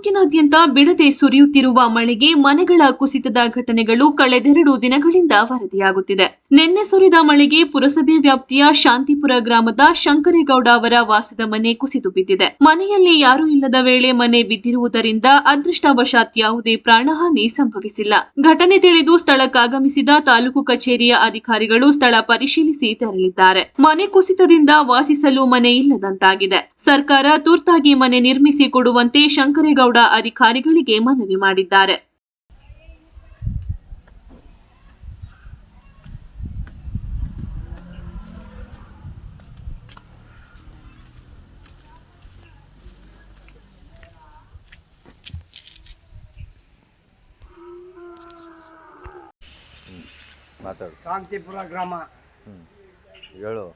ತಾಲೂಕಿನಾದ್ಯಂತ ಬಿಡದೆ ಸುರಿಯುತ್ತಿರುವ ಮಳೆಗೆ ಮನೆಗಳ ಕುಸಿತದ ಘಟನೆಗಳು ಕಳೆದೆರಡು ದಿನಗಳಿಂದ ವರದಿಯಾಗುತ್ತಿದೆ. ನಿನ್ನೆ ಸುರಿದ ಮಳೆಗೆ ಪುರಸಭೆ ವ್ಯಾಪ್ತಿಯ ಶಾಂತಿಪುರ ಗ್ರಾಮದ ಶಂಕರೇಗೌಡ ಅವರ ವಾಸದ ಮನೆ ಕುಸಿದು ಬಿದ್ದಿದೆ. ಮನೆಯಲ್ಲಿ ಯಾರೂ ಇಲ್ಲದ ವೇಳೆ ಮನೆ ಬಿದ್ದಿರುವುದರಿಂದ ಅದೃಷ್ಟವಶಾತ್ ಯಾವುದೇ ಪ್ರಾಣಹಾನಿ ಸಂಭವಿಸಿಲ್ಲ. ಘಟನೆ ತಿಳಿದು ಸ್ಥಳಕ್ಕಾಗಮಿಸಿದ ತಾಲೂಕು ಕಚೇರಿಯ ಅಧಿಕಾರಿಗಳು ಸ್ಥಳ ಪರಿಶೀಲಿಸಿ ತೆರಳಿದ್ದಾರೆ. ಮನೆ ಕುಸಿತದಿಂದ ವಾಸಿಸಲು ಮನೆ ಇಲ್ಲದಂತಾಗಿದೆ. ಸರ್ಕಾರ ತುರ್ತಾಗಿ ಮನೆ ನಿರ್ಮಿಸಿ ಕೊಡುವಂತೆ ಶಂಕರೇಗೌಡ ಅಧಿಕಾರಿಗಳಿಗೆ ಮನವಿ ಮಾಡಿದ್ದಾರೆ. ಮಾತಾಡು. ಶಾಂತಿಪುರ ಗ್ರಾಮ. ಹೇಳು.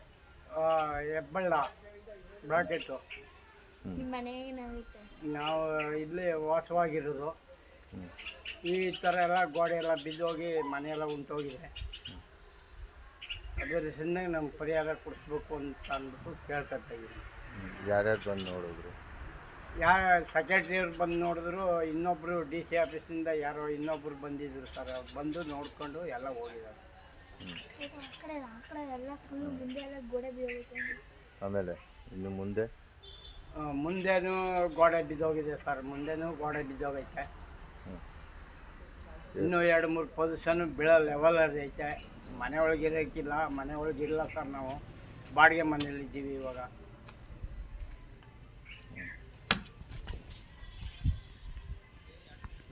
ಆ, ಹೆಬ್ಬಳ್ಳ ಬ್ರಾಕೆಟು ನಿಮ್ಮ ಮನೆಗೆ ಏನಾಗೈತೆ ನಾವು ಇಲ್ಲಿ ವಾಸವಾಗಿರೋದು. ಈ ಥರ ಎಲ್ಲ ಗೋಡೆ ಎಲ್ಲ ಬಿದ್ದೋಗಿ ಮನೆಯೆಲ್ಲ ಉಂಟೋಗಿದೆ. ಅದರ ಸಣ್ಣ ನಮ್ಗೆ ಪರಿಹಾರ ಕೊಡಿಸ್ಬೇಕು ಅಂತ ಅಂದ್ಬಿಟ್ಟು ಕೇಳ್ಕೊತಾ ಇದ್ದೀನಿ. ಯಾರ್ಯಾರು ಬಂದು ನೋಡಿದ್ರು? ಯಾರ ಸೆಕ್ರೆಟ್ರಿಯವ್ರು ಬಂದು ನೋಡಿದ್ರು ಇನ್ನೊಬ್ಬರು ಡಿ ಸಿ ಆಫೀಸಿಂದ ಯಾರೋ ಇನ್ನೊಬ್ಬರು ಬಂದಿದ್ರು ಸರ್ ಅವ್ರು ಬಂದು ನೋಡಿಕೊಂಡು ಎಲ್ಲ ಹೋಗಿದ್ದಾರೆ. ಆ ಕಡೆ ಆ ಕಡೆ ಎಲ್ಲ ಫುಲ್ ಮುಂದೆ ಎಲ್ಲ ಗೋಡೆ ಬೀಳೋಗೈತೆ ಆಮೇಲೆ ಇನ್ನು ಮುಂದೆ? ಮುಂದೆನೂ ಗೋಡೆ ಬಿದ್ದೋಗಿದೆ ಸರ್. ಮುಂದೆನೂ ಗೋಡೆ ಬಿದ್ದೋಗೈತೆ. ಇನ್ನೂ ಎರಡು ಮೂರು ಪೊಸಿಷನ್ ಬೀಳೋ ಲೆವೆಲ್ ಐತೆ. ಮನೆ ಒಳಗೆ ಇರೋಕ್ಕಿಲ್ಲ, ಮನೆ ಇಲ್ಲ ಸರ್ ನಾವು. ಬಾಡಿಗೆ ಮನೇಲಿದ್ದೀವಿ ಇವಾಗ.